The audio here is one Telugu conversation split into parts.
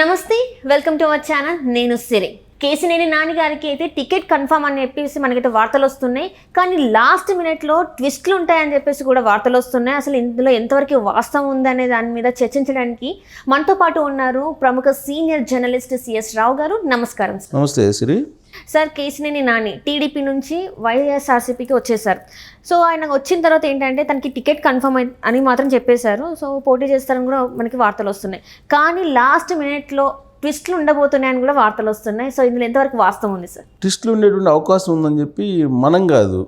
నమస్తే వెల్కమ్ టు అవర్ ఛానల్. నేను సిరి. కేసినేని నాన్నగారికి అయితే టికెట్ కన్ఫర్మ్ అని చెప్పేసి మనకైతే వార్తలు వస్తున్నాయి. కానీ లాస్ట్ మినిట్లో ట్విస్ట్లు ఉంటాయని చెప్పేసి కూడా వార్తలు వస్తున్నాయి. అసలు ఇందులో ఎంతవరకు వాస్తవం ఉందనే దాని మీద చర్చించడానికి మనతో పాటు ఉన్నారు ప్రముఖ సీనియర్ జర్నలిస్ట్ సిఎస్ రావు గారు. నమస్కారం నమస్తే సిరి. సార్ కేసినేని నాని టీడీపీ నుంచి వైఎస్ఆర్సీపీకి వచ్చేసారు. సో ఆయన వచ్చిన తర్వాత ఏంటంటే తనకి టికెట్ కన్ఫర్మ్ అని మాత్రం చెప్పేశారు. సో పోటీ చేస్తారని కూడా మనకి వార్తలు వస్తున్నాయి. కానీ లాస్ట్ మినిట్లో ట్విస్ట్లు ఉండబోతున్నాయని కూడా వార్తలు వస్తున్నాయి. సో ఇందులో ఎంతవరకు వాస్తవం ఉంది సార్? ట్విస్టులు ఉండేటువంటి అవకాశం ఉందని చెప్పి మనం కాదు.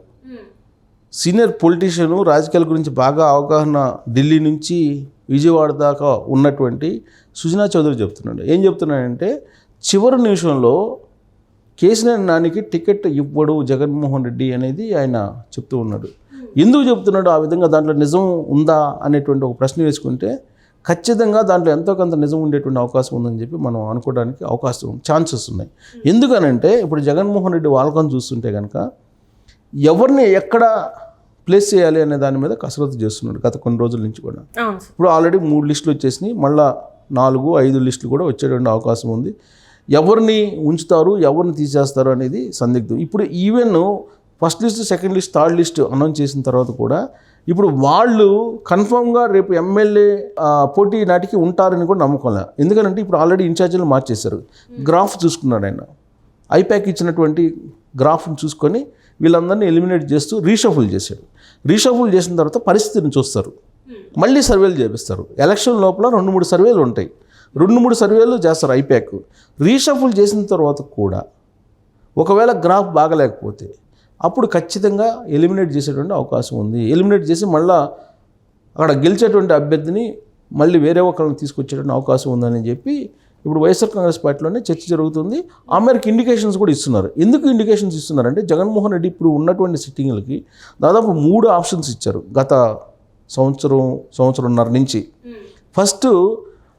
సీనియర్ పొలిటీషియన్ రాజకీయాల గురించి బాగా అవగాహన ఢిల్లీ నుంచి విజయవాడ దాకా ఉన్నటువంటి సుజనా చౌదరి చెప్తున్నాడు. ఏం చెప్తున్నాడంటే చివరి నిమిషంలో కేసీఆర్ నానికి టికెట్ ఇవ్వడు జగన్మోహన్ రెడ్డి అనేది ఆయన చెప్తూ ఉన్నాడు. ఎందుకు చెప్తున్నాడు? ఆ విధంగా దాంట్లో నిజం ఉందా అనేటువంటి ఒక ప్రశ్న వేసుకుంటే ఖచ్చితంగా దాంట్లో ఎంతో కొంత నిజం ఉండేటువంటి అవకాశం ఉందని చెప్పి మనం అనుకోవడానికి అవకాశం ఛాన్సెస్ ఉన్నాయి. ఎందుకనంటే ఇప్పుడు జగన్మోహన్ రెడ్డి వాళ్ళకం చూస్తుంటే కనుక ఎవరిని ఎక్కడ ప్లేస్ చేయాలి అనే దాని మీద కసరత్తు చేస్తున్నాడు గత కొన్ని రోజుల నుంచి కూడా. ఇప్పుడు ఆల్రెడీ మూడు లిస్టులు వచ్చేసినాయి. మళ్ళా నాలుగు ఐదు లిస్టులు కూడా వచ్చేటువంటి అవకాశం ఉంది. ఎవరిని ఉంచుతారు ఎవరిని తీసేస్తారు అనేది సందిగ్ధం. ఇప్పుడు even first list second list third list announce చేసిన తర్వాత కూడా ఇప్పుడు వాళ్ళు కన్ఫామ్గా రేపు ఎమ్మెల్యే పోటీ నాటికి ఉంటారని కూడా నమ్మకం లేదు. ఎందుకంటే ఇప్పుడు ఆల్రెడీ ఇన్ఛార్జీలు మార్చేశారు. గ్రాఫ్ చూసుకున్నాడు ఆయన. ఐప్యాక్ ఇచ్చినటువంటి గ్రాఫ్ని చూసుకొని వీళ్ళందరినీ ఎలిమినేట్ చేస్తూ రీషఫుల్ చేశాడు రీషఫుల్ చేసిన తర్వాత పరిస్థితిని చూస్తారు. మళ్ళీ సర్వేలు చేపిస్తారు. ఎలక్షన్ లోపల రెండు మూడు సర్వేలు ఉంటాయి. రెండు మూడు సర్వేలు చేస్తారు ఐప్యాక్ రీషఫుల్ చేసిన తర్వాత కూడా ఒకవేళ గ్రాఫ్ బాగలేకపోతే అప్పుడు ఖచ్చితంగా ఎలిమినేట్ చేసేటువంటి అవకాశం ఉంది. ఎలిమినేట్ చేసి మళ్ళా అక్కడ గెలిచేటువంటి అభ్యర్థిని మళ్ళీ వేరే ఒకరిని తీసుకొచ్చేటువంటి అవకాశం ఉందని చెప్పి ఇప్పుడు వైఎస్ఆర్ కాంగ్రెస్ పార్టీలోనే చర్చ జరుగుతుంది. ఆ మేరకు ఇండికేషన్స్ కూడా ఇస్తున్నారు. ఎందుకు ఇండికేషన్స్ ఇస్తున్నారంటే జగన్మోహన్ రెడ్డి ఇప్పుడు ఉన్నటువంటి సిట్టింగ్లకి దాదాపు మూడు ఆప్షన్స్ ఇచ్చారు గత సంవత్సరం సంవత్సరంన్నర నుంచి. ఫస్ట్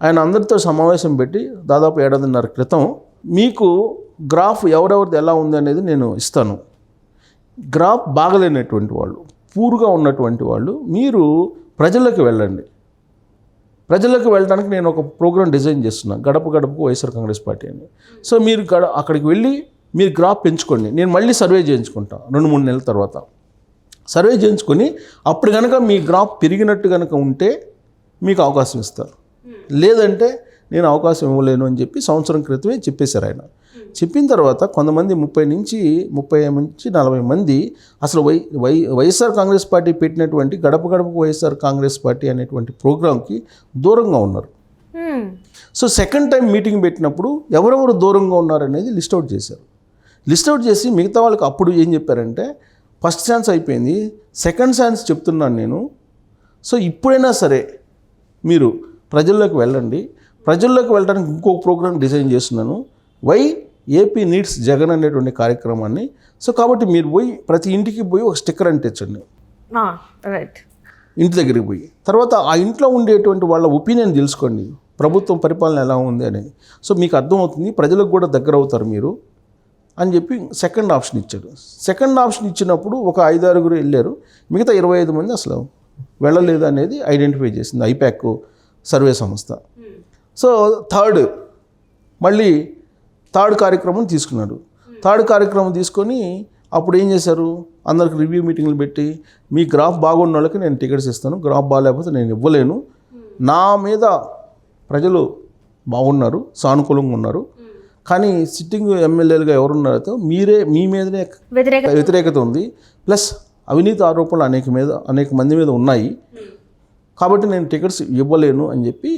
ఆయన అందరితో సమావేశం పెట్టి దాదాపు ఏడాదిన్నర క్రితం మీకు గ్రాఫ్ ఎవరెవరిది ఎలా ఉంది అనేది నేను ఇస్తాను. గ్రాఫ్ బాగలేనటువంటి వాళ్ళు పూర్గా ఉన్నటువంటి వాళ్ళు మీరు ప్రజలకు వెళ్ళండి. ప్రజలకు వెళ్ళడానికి నేను ఒక ప్రోగ్రామ్ డిజైన్ చేస్తున్నాను గడప గడపకు వైఎస్ఆర్ కాంగ్రెస్ పార్టీ అని. సో మీరు గడ అక్కడికి వెళ్ళి మీరు గ్రాఫ్ పెంచుకోండి. నేను మళ్ళీ సర్వే చేయించుకుంటాను రెండు మూడు నెలల తర్వాత. సర్వే చేయించుకొని అప్పుడు కనుక మీ గ్రాఫ్ పెరిగినట్టు కనుక ఉంటే మీకు అవకాశం ఇస్తారు. లేదంటే నేను అవకాశం ఇవ్వలేను అని చెప్పి సంవత్సరం క్రితమే చెప్పేశారు ఆయన. చెప్పిన తర్వాత కొంతమంది ముప్పై నుంచి ముప్పై నుంచి నలభై మంది అసలు Y Y YSR Congress party పెట్టినటువంటి గడప గడపకు వైఎస్ఆర్ కాంగ్రెస్ పార్టీ అనేటువంటి ప్రోగ్రాంకి దూరంగా ఉన్నారు. సో సెకండ్ టైం మీటింగ్ పెట్టినప్పుడు ఎవరెవరు దూరంగా ఉన్నారనేది లిస్ట్ అవుట్ చేశారు. లిస్ట్ అవుట్ చేసి మిగతా వాళ్ళకి అప్పుడు ఏం చెప్పారంటే ఫస్ట్ ఛాన్స్ అయిపోయింది సెకండ్ ఛాన్స్ చెప్తున్నాను నేను. సో ఇప్పుడైనా సరే మీరు ప్రజల్లోకి వెళ్ళండి. ప్రజల్లోకి వెళ్ళడానికి ఇంకో ప్రోగ్రామ్ డిజైన్ చేస్తున్నాను. వై ఏపీ నీడ్స్ జగన్ అనేటువంటి కార్యక్రమాన్ని. సో కాబట్టి మీరు పోయి ప్రతి ఇంటికి పోయి ఒక స్టిక్కర్ అంటించండి రైట్ ఇంటి దగ్గరికి పోయి. తర్వాత ఆ ఇంట్లో ఉండేటువంటి వాళ్ళ ఒపీనియన్ తెలుసుకోండి. ప్రభుత్వం పరిపాలన ఎలా ఉంది అనేది సో మీకు అర్థమవుతుంది ప్రజలకు కూడా దగ్గర అవుతారు మీరు అని చెప్పి సెకండ్ ఆప్షన్ ఇచ్చాడు. సెకండ్ ఆప్షన్ ఇచ్చినప్పుడు ఒక ఐదారుగురు వెళ్ళారు. మిగతా ఇరవై ఐదు మంది అసలు వెళ్ళలేదు అనేది ఐడెంటిఫై చేసింది. ఐప్యాక్ సర్వే సంస్థ. సో థర్డ్ మళ్ళీ థర్డ్ కార్యక్రమం తీసుకున్నాడు. థర్డ్ కార్యక్రమం తీసుకొని అప్పుడు ఏం చేశారు? అందరికి రివ్యూ మీటింగ్లు పెట్టి మీ గ్రాఫ్ బాగున్న వాళ్ళకి నేను టికెట్స్ ఇస్తాను. గ్రాఫ్ బాగాలేకపోతే నేను ఇవ్వలేను. నా మీద ప్రజలు బాగున్నారు సానుకూలంగా ఉన్నారు. కానీ సిట్టింగ్ ఎమ్మెల్యేలుగా ఎవరున్నారో మీరే మీ మీదనే వ్యతిరేక వ్యతిరేకత ఉంది. ప్లస్ అవినీతి ఆరోపణలు అనేక మీద అనేక మంది మీద ఉన్నాయి. కాబట్టి నేను టికెట్స్ ఇవ్వలేను అని చెప్పి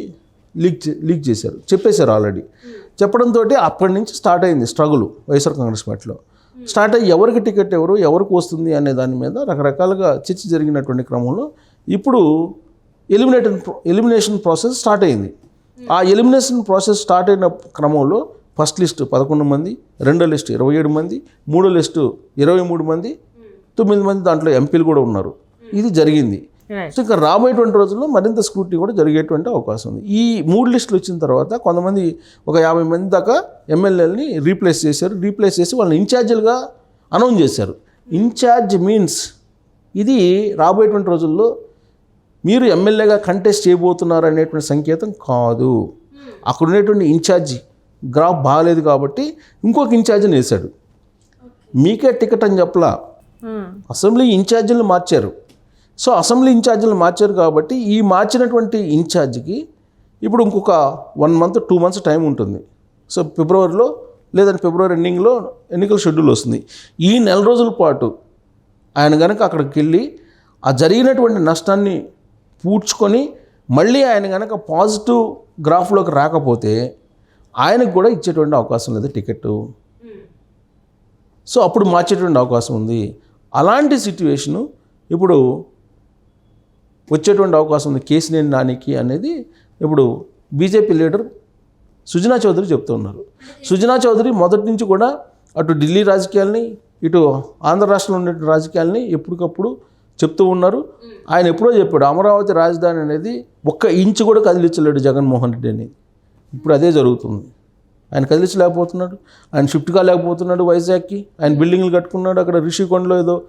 లీక్ లీక్ చేశారు. చెప్పేశారు ఆల్రెడీ. చెప్పడంతో అప్పటి నుంచి స్టార్ట్ అయింది స్ట్రగుల్ వైఎస్ఆర్ కాంగ్రెస్ పార్టీలో. స్టార్ట్ అయ్యి ఎవరికి టికెట్ ఎవరు ఎవరికి వస్తుంది అనే దాని మీద రకరకాలుగా చర్చ జరిగినటువంటి క్రమంలో ఇప్పుడు ఎలిమినేషన్ ఎలిమినేషన్ ప్రాసెస్ స్టార్ట్ అయింది. ఆ ఎలిమినేషన్ ప్రాసెస్ స్టార్ట్ అయిన క్రమంలో ఫస్ట్ లిస్టు పదకొండు మంది రెండో లిస్ట్ ఇరవై ఏడు మంది మూడో లిస్టు ఇరవై మూడు మంది తొమ్మిది మంది దాంట్లో ఎంపీలు కూడా ఉన్నారు. ఇది జరిగింది. సో ఇంకా రాబోయేటువంటి రోజుల్లో మరింత స్క్రూటీ కూడా జరిగేటువంటి అవకాశం ఉంది. ఈ మూడు లిస్టులు వచ్చిన తర్వాత కొంతమంది ఒక యాభై మంది దాకా ఎమ్మెల్యేలని రీప్లేస్ చేశారు. రీప్లేస్ చేసి వాళ్ళని ఇన్ఛార్జీలుగా అనౌన్స్ చేశారు. ఇన్ఛార్జ్ మీన్స్ ఇది రాబోయేటువంటి రోజుల్లో మీరు ఎమ్మెల్యేగా కంటెస్ట్ చేయబోతున్నారు అనేటువంటి సంకేతం కాదు. అక్కడ ఉండేటువంటి ఇన్ఛార్జి గ్రాఫ్ బాగాలేదు కాబట్టి ఇంకొక ఇన్ఛార్జిని వేశాడు. మీకే టికెట్ అని చెప్పలా. మ్మ్. అసెంబ్లీ ఇన్ఛార్జీలను మార్చారు. సో అసెంబ్లీ ఇన్ఛార్జీలు మార్చారు కాబట్టి ఈ మార్చినటువంటి ఇన్ఛార్జికి ఇప్పుడు ఇంకొక one month two months time ఉంటుంది. సో ఫిబ్రవరిలో లేదంటే ఫిబ్రవరి ఎండింగ్లో ఎన్నికల షెడ్యూల్ వస్తుంది. ఈ నెల రోజుల పాటు ఆయన కనుక అక్కడికి వెళ్ళి ఆ జరిగినటువంటి నష్టాన్ని పూడ్చుకొని మళ్ళీ ఆయన కనుక పాజిటివ్ గ్రాఫ్లోకి రాకపోతే ఆయనకు కూడా ఇచ్చేటువంటి అవకాశం లేదు టికెట్ సో అప్పుడు మార్చేటువంటి అవకాశం ఉంది. అలాంటి సిట్యువేషను ఇప్పుడు వచ్చేటువంటి అవకాశం ఉంది. కేసినేని నానికి అనేది ఇప్పుడు బీజేపీ లీడర్ సుజనా చౌదరి చెప్తూ ఉన్నారు. సుజనా చౌదరి మొదటి నుంచి కూడా అటు ఢిల్లీ రాజకీయాల్ని ఇటు ఆంధ్ర రాష్ట్రంలో ఉండే రాజకీయాల్ని ఎప్పటికప్పుడు చెప్తూ ఉన్నారు. ఆయన ఎప్పుడో చెప్పాడు అమరావతి రాజధాని అనేది ఒక్క ఇంచు కూడా కదిలించలేడు జగన్మోహన్ రెడ్డి అనేది ఇప్పుడు అదే జరుగుతుంది. ఆయన కదిలించలేకపోతున్నాడు. ఆయన షిఫ్ట్ కాలేకపోతున్నాడు వైజాగ్కి. ఆయన బిల్డింగ్లు కట్టుకున్నాడు. అక్కడ రిషికొండలో ఏదో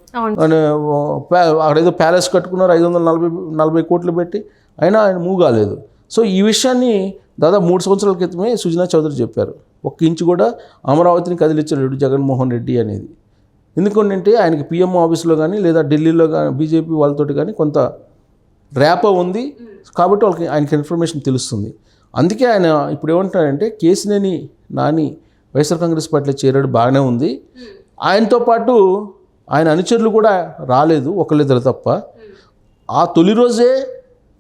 అక్కడ ఏదో ప్యాలెస్ కట్టుకున్నారు. ఐదు వందల నలభై నలభై కోట్లు పెట్టి. అయినా ఆయన మూవ్ కాలేదు. సో ఈ విషయాన్ని దాదాపు మూడు సంవత్సరాల క్రితమే సుజనా చౌదరి చెప్పారు. ఒక్క ఇంచు కూడా అమరావతిని కదిలించలేడు జగన్మోహన్ రెడ్డి అనేది. ఎందుకంటే ఆయనకి పిఎం ఆఫీస్లో కానీ లేదా ఢిల్లీలో కానీ బీజేపీ వాళ్ళతోటి కానీ కొంత ర్యాపో ఉంది. కాబట్టి వాళ్ళకి ఆయనకి ఇన్ఫర్మేషన్ తెలుస్తుంది. అందుకే ఆయన ఇప్పుడు ఏమంటాడంటే కేసినేని నాని వైఎస్ఆర్ కాంగ్రెస్ పార్టీలో చేరాడు బాగానే ఉంది. ఆయనతో పాటు ఆయన అనుచరులు కూడా రాలేదు ఒకళ్ళిద్దరు తప్ప. ఆ తొలి రోజే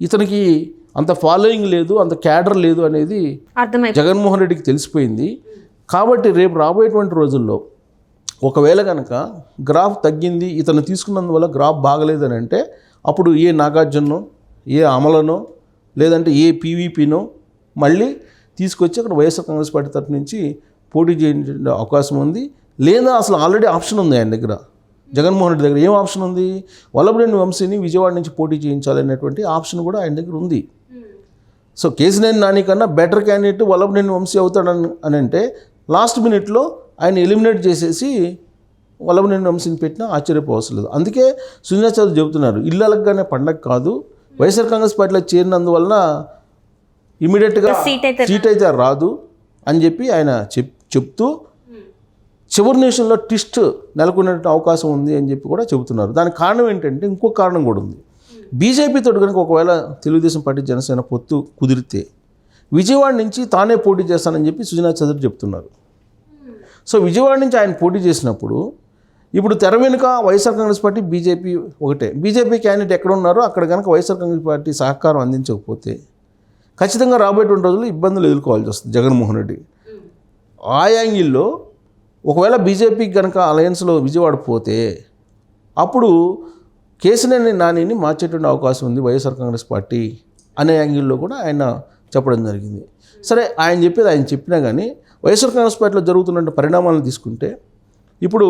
ఇతనికి అంత ఫాలోయింగ్ లేదు అంత క్యాడర్ లేదు అనేది జగన్మోహన్ రెడ్డికి తెలిసిపోయింది. కాబట్టి రేపు రాబోయేటువంటి రోజుల్లో ఒకవేళ కనుక గ్రాఫ్ తగ్గింది ఇతను తీసుకున్నందువల్ల గ్రాఫ్ బాగలేదని అంటే అప్పుడు ఏ నాగార్జునో ఏ అమలనో లేదంటే ఏ పీవీపీనో మళ్ళీ తీసుకొచ్చి అక్కడ వైఎస్ఆర్ కాంగ్రెస్ పార్టీ తరఫు నుంచి పోటీ చేయించే అవకాశం ఉంది. లేదా అసలు ఆల్రెడీ ఆప్షన్ ఉంది ఆయన దగ్గర. జగన్మోహన్ రెడ్డి దగ్గర ఏం ఆప్షన్ ఉంది? వల్లభనేని వంశీని విజయవాడ నుంచి పోటీ చేయించాలనేటువంటి ఆప్షన్ కూడా ఆయన దగ్గర ఉంది. సో కేసినేని నాని కన్నా బెటర్ క్యాండిడేట్ వల్లభనేని వంశీ అవుతాడని అని అంటే లాస్ట్ మినిట్లో ఆయన ఎలిమినేట్ చేసేసి వల్లభనేని వంశీని పెట్టినా ఆశ్చర్యపోవసం లేదు. అందుకే సుజనా చౌదరి చెబుతున్నారు అలగ్గానే పండగ కాదు. వైఎస్ఆర్ కాంగ్రెస్ పార్టీలో చేరినందువలన ఇమీడియట్గా సీట్ అయితే రాదు అని చెప్పి ఆయన చెప్ చెప్తూ చివరి నిమిషంలో ట్విస్ట్ నెలకొనే అవకాశం ఉంది అని చెప్పి కూడా చెబుతున్నారు. దానికి కారణం ఏంటంటే ఇంకొక కారణం కూడా ఉంది. బీజేపీతో కనుక ఒకవేళ తెలుగుదేశం పార్టీ జనసేన పొత్తు కుదిరితే విజయవాడ నుంచి తానే పోటీ చేస్తానని చెప్పి సుజనా చౌదరి చెప్తున్నారు. సో విజయవాడ నుంచి ఆయన పోటీ చేసినప్పుడు ఇప్పుడు తెర వెనుక వైఎస్ఆర్ కాంగ్రెస్ పార్టీ బీజేపీ ఒకటే. బీజేపీ క్యాండిడేట్ ఎక్కడ ఉన్నారో అక్కడ కనుక వైఎస్ఆర్ కాంగ్రెస్ పార్టీ సహకారం అందించకపోతే ఖచ్చితంగా రాబోయేటువంటి రోజుల్లో ఇబ్బందులు ఎదుర్కోవాల్సి వస్తుంది జగన్మోహన్ రెడ్డి. ఆ యాంగిల్లో ఒకవేళ బీజేపీకి కనుక అలయన్స్లో విజయవాడ పోతే అప్పుడు కేసినేని నానిని మార్చేటువంటి అవకాశం ఉంది వైఎస్ఆర్ కాంగ్రెస్ పార్టీ అనే యాంగిల్లో కూడా ఆయన చెప్పడం జరిగింది. సరే ఆయన చెప్పేది ఆయన చెప్పినా కానీ వైఎస్ఆర్ కాంగ్రెస్ పార్టీలో జరుగుతున్న పరిణామాలను తీసుకుంటే ఇప్పుడు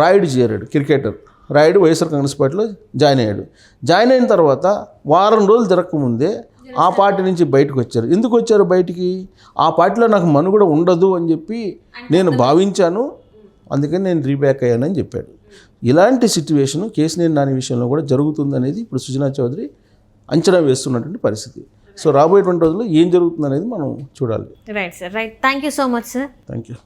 రాయుడు చేరాడు క్రికెటర్. రాయుడు వైఎస్ఆర్ కాంగ్రెస్ పార్టీలో జాయిన్ అయ్యాడు. జాయిన్ అయిన తర్వాత వారం రోజులు తిరగకముందే ఆ పార్టీ నుంచి బయటకు వచ్చారు. ఎందుకు వచ్చారు బయటికి? ఆ పార్టీలో నాకు మనుగడ ఉండదు అని చెప్పి నేను భావించాను. అందుకని నేను రీబ్యాక్ అయ్యానని చెప్పాడు. ఇలాంటి సిచ్యువేషన్ కేసినేని నాని విషయంలో కూడా జరుగుతుందనేది ఇప్పుడు సుజనా చౌదరి అంచనా వేస్తున్నటువంటి పరిస్థితి. సో రాబోయేటువంటి రోజుల్లో ఏం జరుగుతుంది అనేది మనం చూడాలి. Right sir right thank you so much sir thank you